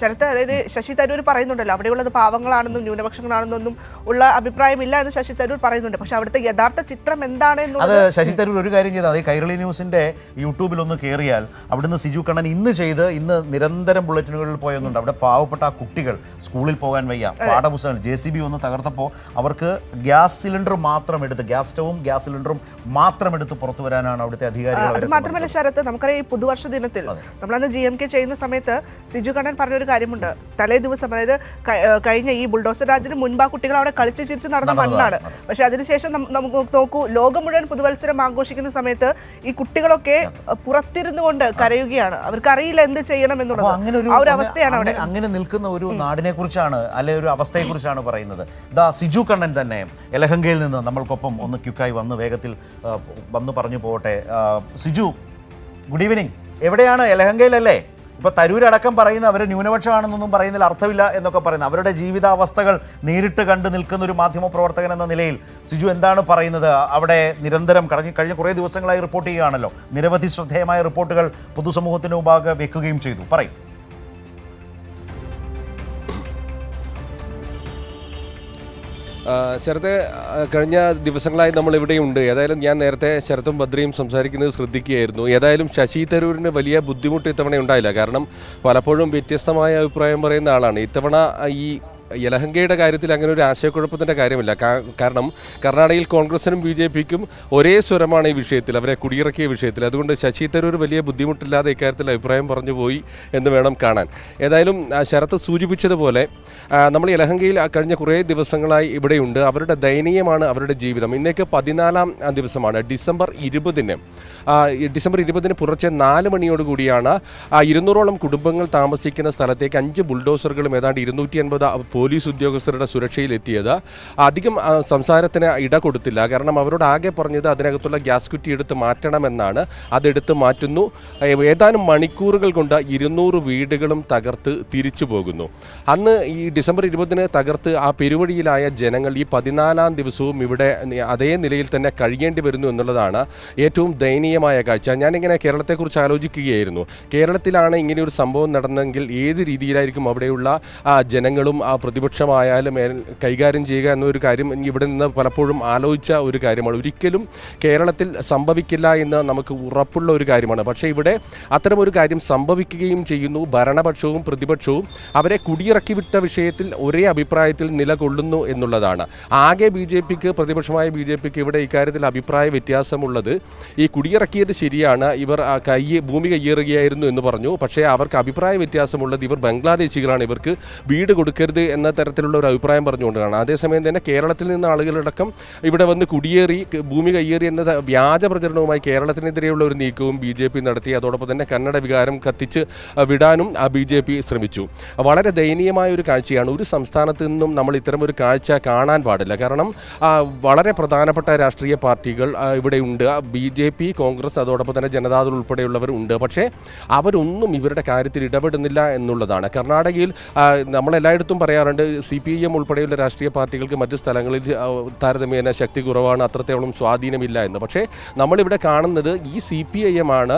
ശരത്ത് അതായത് ശശി തരൂർ പറയുന്നുണ്ടല്ലോ അവിടെയുള്ളത് പാവങ്ങളാണെന്നും ന്യൂനപക്ഷങ്ങളാണെന്നൊന്നും ഉള്ള അഭിപ്രായമില്ല എന്ന് ശശി തരൂർ പറയുന്നുണ്ട്. പക്ഷെ അവിടുത്തെ യഥാർത്ഥ ചിത്രം എന്താണ് അത് ശശി തരൂർ ഒരു കാര്യം ചെയ്താൽ ഈ കൈരളി ന്യൂസിന്റെ യൂട്യൂബിൽ ഒന്ന് കയറിയാൽ അവിടുന്ന് സിജു കണ്ണൻ ഇന്ന് ചെയ്ത് ഇന്ന് നിരന്തരം ബുള്ളറ്റിനുകളിൽ പോയെന്നുണ്ട്. അവിടെ പാവപ്പെട്ട ആ കുട്ടികൾ സ്കൂളിൽ പോകാൻ വയ്യ. പാഠപുസ്തകങ്ങൾ ജെ സി ബി ഒന്ന് തകർത്തപ്പോൾ അവർക്ക് ഗ്യാസ് സിലിണ്ടർ മാത്രം എടുത്ത് ഗ്യാസ് സ്റ്റവും ഗ്യാസ് സിലിണ്ടറും മാത്രം എടുത്ത് പുറത്തു വരാനാണ് അവിടുത്തെ അധികാരികൾ മാത്രമല്ല ശരത്ത് നമുക്കറിയാം ഈ പുതുവർഷ ദിനത്തിൽ നമ്മളന്ന് ജി എം കെ ചെയ്യുന്ന സമയത്ത് സിജു കണ്ണൻ പറഞ്ഞൊരു കാര്യമുണ്ട്. തലേ ദിവസം അതായത് കഴിഞ്ഞ ഈ ബുൾഡോസർ രാജിന് മുൻപ് ആ കുട്ടികൾ അവിടെ കളിച്ച് ചിരിച്ച് നടന്ന മണ്ണാണ്. പക്ഷെ അതിനുശേഷം നമുക്ക് നോക്കൂ ലോകം മുഴുവൻ പുതുവത്സരം ആഘോഷിക്കുന്ന സമയത്ത് ഈ കുട്ടികളൊക്കെ പുറത്തിരുന്നു കൊണ്ട് കരയുകയാണ്. അവർക്ക് അറിയില്ല എന്ത് ചെയ്യണം എന്നുള്ളത്. അങ്ങനെ ഒരു അവസ്ഥയാണ് അവിടെ. അങ്ങനെ- നിൽക്കുന്ന ഒരു നാടിനെ കുറിച്ചാണ് അല്ലെ ഒരു അവസ്ഥയെ കുറിച്ചാണ് പറയുന്നത്. ദാ സിജു കണ്ണൻ തന്നെ എലഹങ്കയിൽ നിന്ന് നമ്മൾക്കൊപ്പം ഒന്ന് ക്യുക്കായി വന്ന് വേഗത്തിൽ വന്ന് പറഞ്ഞു പോകട്ടെ. സിജു ഗുഡ് ഈവനിങ് എവിടെയാണ്? എലഹങ്കയിലല്ലേ? ഇപ്പൊ തരൂരടക്കം പറയുന്ന അവർ ന്യൂനപക്ഷമാണെന്നൊന്നും പറയുന്നതിൽ അർത്ഥമില്ല എന്നൊക്കെ പറയുന്നത്. അവരുടെ ജീവിതാവസ്ഥകൾ നേരിട്ട് കണ്ട് നിൽക്കുന്ന ഒരു മാധ്യമ പ്രവർത്തകൻ എന്ന നിലയിൽ സിജു എന്താണ് പറയുന്നത്? അവിടെ നിരന്തരം കഴിഞ്ഞ കഴിഞ്ഞ കുറേ ദിവസങ്ങളായി റിപ്പോർട്ട് ചെയ്യുകയാണല്ലോ. നിരവധി ശ്രദ്ധേയമായ റിപ്പോർട്ടുകൾ പൊതുസമൂഹത്തിന് മുമ്പാകെ വെക്കുകയും ചെയ്തു. പറയും. ശരത്തെ കഴിഞ്ഞ ദിവസങ്ങളായി നമ്മൾ ഇവിടെയുണ്ട് ഏതായാലും ഞാൻ നേരത്തെ ശരത്തും ബദ്രിയും സംസാരിക്കുന്നത് ശ്രദ്ധിക്കുകയായിരുന്നു. ഏതായാലും ശശി തരൂരിന് വലിയ ബുദ്ധിമുട്ട് ഇത്തവണ ഉണ്ടായില്ല. കാരണം പലപ്പോഴും വ്യത്യസ്തമായ അഭിപ്രായം പറയുന്ന ആളാണ്. ഇത്തവണ ഈ യലഹങ്കയുടെ കാര്യത്തിൽ അങ്ങനെ ഒരു ആശയക്കുഴപ്പത്തിന്റെ കാര്യമില്ല. കാരണം കർണാടകയിൽ കോൺഗ്രസിനും ബി ജെ പിക്കും ഒരേ സ്വരമാണ് ഈ വിഷയത്തിൽ അവരെ കുടിയിറക്കിയ വിഷയത്തിൽ. അതുകൊണ്ട് ശശി തരൂർ വലിയ ബുദ്ധിമുട്ടില്ലാതെ ഇക്കാര്യത്തിൽ അഭിപ്രായം പറഞ്ഞു പോയി എന്ന് വേണം കാണാൻ. ഏതായാലും ശരത് ശരത്ത് സൂചിപ്പിച്ചതുപോലെ നമ്മൾ യലഹങ്കയിൽ കഴിഞ്ഞ കുറേ ദിവസങ്ങളായി ഇവിടെയുണ്ട്. അവരുടെ ദയനീയമാണ് അവരുടെ ജീവിതം. ഇന്നേക്ക് പതിനാലാം ദിവസമാണ് ഡിസംബർ ഇരുപതിന്. ഡിസംബർ ഇരുപതിന് പുലർച്ചെ നാല് മണിയോടുകൂടിയാണ് ഇരുന്നൂറോളം കുടുംബങ്ങൾ താമസിക്കുന്ന സ്ഥലത്തേക്ക് അഞ്ച് ബുൾഡോസറുകളും ഏതാണ്ട് ഇരുന്നൂറ്റി അൻപത് പോലീസ് ഉദ്യോഗസ്ഥരുടെ സുരക്ഷയിലെത്തിയത്. അധികം സംസാരത്തിന് ഇട കൊടുത്തില്ല. കാരണം അവരോട് ആകെ പറഞ്ഞത് അതിനകത്തുള്ള ഗ്യാസ് കുറ്റി എടുത്ത് മാറ്റണമെന്നാണ്. അതെടുത്ത് മാറ്റുന്നു. ഏതാനും മണിക്കൂറുകൾ കൊണ്ട് ഇരുന്നൂറ് വീടുകളും തകർത്ത് തിരിച്ചു പോകുന്നു. അന്ന് ഈ ഡിസംബർ ഇരുപതിന് തകർത്ത് ആ പെരുവഴിയിലായ ജനങ്ങൾ ഈ പതിനാലാം ദിവസവും ഇവിടെ അതേ നിലയിൽ തന്നെ കഴിയേണ്ടി വരുന്നു എന്നുള്ളതാണ് ഏറ്റവും ദയനീയമായ കാഴ്ച. ഞാനിങ്ങനെ കേരളത്തെക്കുറിച്ച് ആലോചിക്കുകയായിരുന്നു. കേരളത്തിലാണ് ഇങ്ങനെ ഒരു സംഭവം നടന്നെങ്കിൽ ഏത് രീതിയിലായിരിക്കും അവിടെയുള്ള ജനങ്ങളും ആ പ്രതിപക്ഷമായാലും കൈകാര്യം ചെയ്യുക എന്നൊരു കാര്യം ഇവിടെ നിന്ന് പലപ്പോഴും ആലോചിച്ച ഒരു കാര്യമാണ്. ഒരിക്കലും കേരളത്തിൽ സംഭവിക്കില്ല എന്ന് നമുക്ക് ഉറപ്പുള്ള ഒരു കാര്യമാണ്. പക്ഷേ ഇവിടെ അത്തരമൊരു കാര്യം സംഭവിക്കുകയും ചെയ്യുന്നു. ഭരണപക്ഷവും പ്രതിപക്ഷവും അവരെ കുടിയിറക്കി വിട്ട വിഷയത്തിൽ ഒരേ അഭിപ്രായത്തിൽ നിലകൊള്ളുന്നു എന്നുള്ളതാണ്. ആകെ ബി ജെ പിക്ക് പ്രതിപക്ഷമായ ബി ജെ പിക്ക് ഇവിടെ ഇക്കാര്യത്തിൽ അഭിപ്രായ വ്യത്യാസമുള്ളത്. ഈ കുടിയിറക്കിയത് ശരിയാണ്. ഇവർ കൈ ഭൂമി കയ്യേറുകയായിരുന്നു എന്ന് പറഞ്ഞു. പക്ഷേ അവർക്ക് അഭിപ്രായ വ്യത്യാസമുള്ളത് ഇവർ ബംഗ്ലാദേശികളാണ്. ഇവർക്ക് വീട് കൊടുക്കരുത് എന്ന തരത്തിലുള്ള ഒരു അഭിപ്രായം പറഞ്ഞുകൊണ്ടാണ്. അതേസമയം തന്നെ കേരളത്തിൽ നിന്ന് ആളുകളടക്കം ഇവിടെ വന്ന് കുടിയേറി ഭൂമി കയ്യേറി എന്ന വ്യാജ പ്രചരണവുമായി കേരളത്തിനെതിരെയുള്ള ഒരു നീക്കവും ബി ജെ പി നടത്തി. അതോടൊപ്പം തന്നെ കന്നഡ വികാരം കത്തിച്ച് വിടാനും ആ ബി ജെ പി ശ്രമിച്ചു. വളരെ ദയനീയമായ ഒരു കാഴ്ചയാണ്. ഒരു സംസ്ഥാനത്ത് നിന്നും നമ്മൾ ഇത്തരം ഒരു കാഴ്ച കാണാൻ പാടില്ല. കാരണം വളരെ പ്രധാനപ്പെട്ട രാഷ്ട്രീയ പാർട്ടികൾ ഇവിടെ ഉണ്ട്. ബി ജെ പി കോൺഗ്രസ് അതോടൊപ്പം തന്നെ ജനതാദൾ ഉൾപ്പെടെയുള്ളവർ ഉണ്ട്. പക്ഷേ അവരൊന്നും ഇവരുടെ കാര്യത്തിൽ ഇടപെടുന്നില്ല എന്നുള്ളതാണ്. കർണാടകയിൽ നമ്മളെല്ലായിടത്തും പറയാറുണ്ട് സി പി എം ഉൾപ്പെടെയുള്ള രാഷ്ട്രീയ പാർട്ടികൾക്ക് മറ്റ് സ്ഥലങ്ങളിൽ താരതമ്യേന ശക്തി കുറവാണ് അത്രത്തോളം സ്വാധീനമില്ല എന്ന്. പക്ഷേ നമ്മളിവിടെ കാണുന്നത് ഈ സി പി ഐ എം ആണ്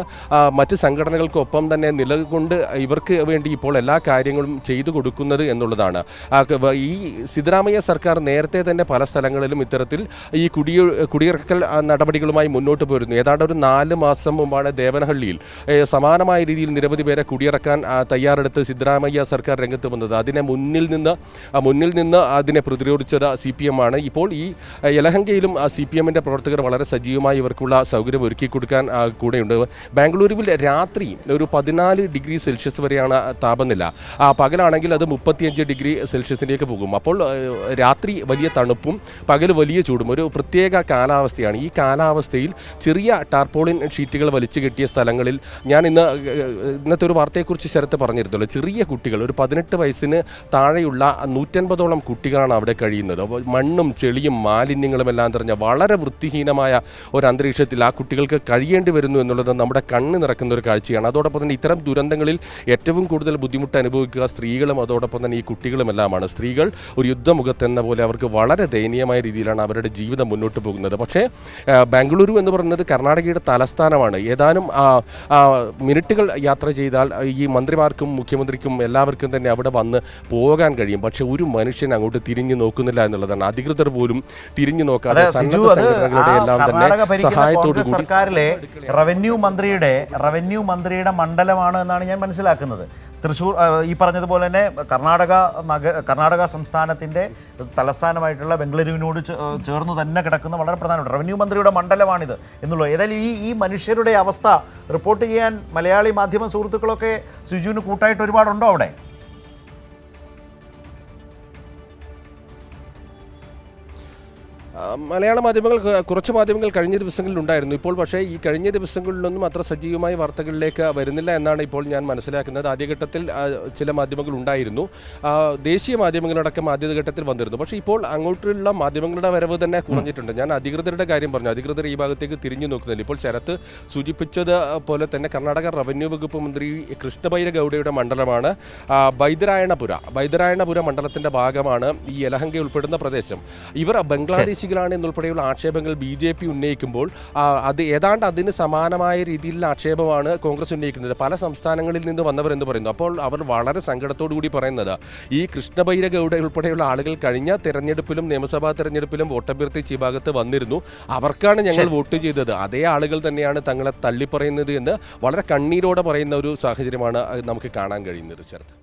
മറ്റ് സംഘടനകൾക്കൊപ്പം തന്നെ നിലകൊണ്ട് ഇവർക്ക് വേണ്ടി ഇപ്പോൾ എല്ലാ കാര്യങ്ങളും ചെയ്തു കൊടുക്കുന്നത് എന്നുള്ളതാണ്. ഈ സിദ്ധരാമയ്യ സർക്കാർ നേരത്തെ തന്നെ പല സ്ഥലങ്ങളിലും ഇത്തരത്തിൽ ഈ കുടിയ കുടിയിറക്കൽ നടപടികളുമായി മുന്നോട്ട് പോരുന്നു. ഏതാണ്ട് ഒരു നാല് മാസം മുമ്പാണ് ദേവനഹള്ളിയിൽ സമാനമായ രീതിയിൽ നിരവധി പേരെ കുടിയിറക്കാൻ തയ്യാറെടുത്ത് സിദ്ധരാമയ്യ സർക്കാർ രംഗത്ത് വന്നത്. അതിനെ മുന്നിൽ നിന്ന് ആ, മുന്നിൽ നിന്ന് അതിനെ പ്രതിരോധിച്ചത് സി പി എം ആണ്. ഇപ്പോൾ ഈ യലഹങ്കയിലും സി പി എമ്മിന്റെ പ്രവർത്തകർ വളരെ സജീവമായി ഇവർക്കുള്ള സൗകര്യം ഒരുക്കി കൊടുക്കാൻ കൂടെയുണ്ട്. ബാംഗ്ലൂരുവിൽ രാത്രി ഒരു പതിനാല് ഡിഗ്രി സെൽഷ്യസ് വരെയാണ് താപനില. ആ, പകലാണെങ്കിൽ അത് മുപ്പത്തിയഞ്ച് ഡിഗ്രി സെൽഷ്യസിലേക്ക് പോകും. അപ്പോൾ രാത്രി വലിയ തണുപ്പും പകൽ വലിയ ചൂടും. ഒരു പ്രത്യേക കാലാവസ്ഥയാണ്. ഈ കാലാവസ്ഥയിൽ ചെറിയ ടാർപോളിൻ ഷീറ്റുകൾ വലിച്ചു കെട്ടിയ സ്ഥലങ്ങളിൽ ഞാൻ ഇന്ന് ഇന്നത്തെ ഒരു വാർത്തയെക്കുറിച്ച് ശരത്ത് പറഞ്ഞിരുന്നല്ലോ. ചെറിയ കുട്ടികൾ ഒരു പതിനെട്ട് വയസ്സിന് താഴെയുള്ള ഉൾപ്പെടെയുള്ള നൂറ്റൻപതോളം കുട്ടികളാണ് അവിടെ കഴിയുന്നത്. അപ്പോൾ മണ്ണും ചെളിയും മാലിന്യങ്ങളും എല്ലാം നിറഞ്ഞ വളരെ വൃത്തിഹീനമായ ഒരു അന്തരീക്ഷത്തിൽ ആ കുട്ടികൾക്ക് കഴിയേണ്ടി വരുന്നു എന്നുള്ളത് നമ്മുടെ കണ്ണ് നിറക്കുന്ന ഒരു കാഴ്ചയാണ്. അതോടൊപ്പം തന്നെ ഇത്തരം ദുരന്തങ്ങളിൽ ഏറ്റവും കൂടുതൽ ബുദ്ധിമുട്ട് അനുഭവിക്കുക സ്ത്രീകളും അതോടൊപ്പം തന്നെ ഈ കുട്ടികളും എല്ലാമാണ്. സ്ത്രീകൾ ഒരു യുദ്ധമുഖത്തെന്ന പോലെ അവർക്ക് വളരെ ദയനീയമായ രീതിയിലാണ് അവരുടെ ജീവിതം മുന്നോട്ട് പോകുന്നത്. പക്ഷേ ബാംഗ്ലൂരു എന്ന് പറയുന്നത് കർണാടകയുടെ തലസ്ഥാനമാണ്. ഏതാനും മിനിറ്റുകൾ യാത്ര ചെയ്താൽ ഈ മന്ത്രിമാർക്കും മുഖ്യമന്ത്രിക്കും എല്ലാവർക്കും തന്നെ അവിടെ വന്ന് പോകാൻ കഴിയും. പക്ഷേ ഒരു മനുഷ്യൻ അങ്ങോട്ട് തിരിഞ്ഞു നോക്കുന്നില്ല എന്നുള്ളതാണ്. അധികൃതർ പോലും തിരിഞ്ഞു നോക്കാതെ സർക്കാരിലെ റവന്യൂ മന്ത്രിയുടെ റവന്യൂ മന്ത്രിയുടെ മണ്ഡലമാണ് എന്നാണ് ഞാൻ മനസ്സിലാക്കുന്നത്. തൃശ്ശൂർ ഈ പറഞ്ഞതുപോലെ തന്നെ കർണാടക നഗ കർണാടക സംസ്ഥാനത്തിന്റെ തലസ്ഥാനമായിട്ടുള്ള ബംഗളൂരുവിനോട് ചേർന്ന് തന്നെ കിടക്കുന്ന വളരെ പ്രധാനപ്പെട്ട റവന്യൂ മന്ത്രിയുടെ മണ്ഡലമാണിത് എന്നുള്ളത് ഏതായാലും ഈ ഈ മനുഷ്യരുടെ അവസ്ഥ റിപ്പോർട്ട് ചെയ്യാൻ മലയാളി മാധ്യമ സുഹൃത്തുക്കളൊക്കെ സിജുവിന് കൂട്ടായിട്ട് ഒരുപാടുണ്ടോ അവിടെ? മലയാള മാധ്യമങ്ങൾ കുറച്ച് മാധ്യമങ്ങൾ കഴിഞ്ഞ ദിവസങ്ങളിൽ ഉണ്ടായിരുന്നു. ഇപ്പോൾ പക്ഷേ ഈ കഴിഞ്ഞ ദിവസങ്ങളിലൊന്നും അത്ര സജീവമായ വാർത്തകളിലേക്ക് വരുന്നില്ല എന്നാണ് ഇപ്പോൾ ഞാൻ മനസ്സിലാക്കുന്നത്. ആദ്യഘട്ടത്തിൽ ചില മാധ്യമങ്ങൾ ഉണ്ടായിരുന്നു. ദേശീയ മാധ്യമങ്ങളടക്കം ആദ്യഘട്ടത്തിൽ വന്നിരുന്നു. പക്ഷേ ഇപ്പോൾ അങ്ങോട്ടുള്ള മാധ്യമങ്ങളുടെ വരവ് തന്നെ കുറഞ്ഞിട്ടുണ്ട്. ഞാൻ അധികൃതരുടെ കാര്യം പറഞ്ഞു. അധികൃതർ ഈ ഭാഗത്തേക്ക് തിരിഞ്ഞു നോക്കുന്നില്ല ഇപ്പോൾ ശരത്ത് സൂചിപ്പിച്ചത് പോലെ തന്നെ കർണാടക റവന്യൂ വകുപ്പ് മന്ത്രി കൃഷ്ണബൈര ഗൗഡയുടെ മണ്ഡലമാണ്. ബൈദരായണപുര ബൈദരായണപുര മണ്ഡലത്തിന്റെ ഭാഗമാണ് ഈ യലഹങ്ക ഉൾപ്പെടുന്ന പ്രദേശം. ഇവർ ബംഗ്ലാദേശികളാണ് എന്നുൾപ്പെടെയുള്ള ആക്ഷേപങ്ങൾ ബി ജെ പി ഉന്നയിക്കുമ്പോൾ. അത് ഏതാണ്ട് അതിന് സമാനമായ രീതിയിലുള്ള ആക്ഷേപമാണ് കോൺഗ്രസ് ഉന്നയിക്കുന്നത്. പല സംസ്ഥാനങ്ങളിൽ നിന്ന് വന്നവരെന്ന് പറയുന്നു. അപ്പോൾ അവർ വളരെ സങ്കടത്തോടു കൂടി പറയുന്നത് ഈ കൃഷ്ണബൈര ഗൗഡ ഉൾപ്പെടെയുള്ള ആളുകൾ കഴിഞ്ഞ തെരഞ്ഞെടുപ്പിലും നിയമസഭാ തെരഞ്ഞെടുപ്പിലും വോട്ടഭ്യർത്ഥിച്ച് ഈ ഭാഗത്ത് വന്നിരുന്നു. അവർക്കാണ് ഞങ്ങൾ വോട്ട് ചെയ്തത്. അതേ ആളുകൾ തന്നെയാണ് തങ്ങളെ തള്ളിപ്പറയുന്നത് എന്ന് വളരെ കണ്ണീരോടെ പറയുന്ന ഒരു സാഹചര്യമാണ് നമുക്ക് കാണാൻ കഴിയുന്നത് ശരത്.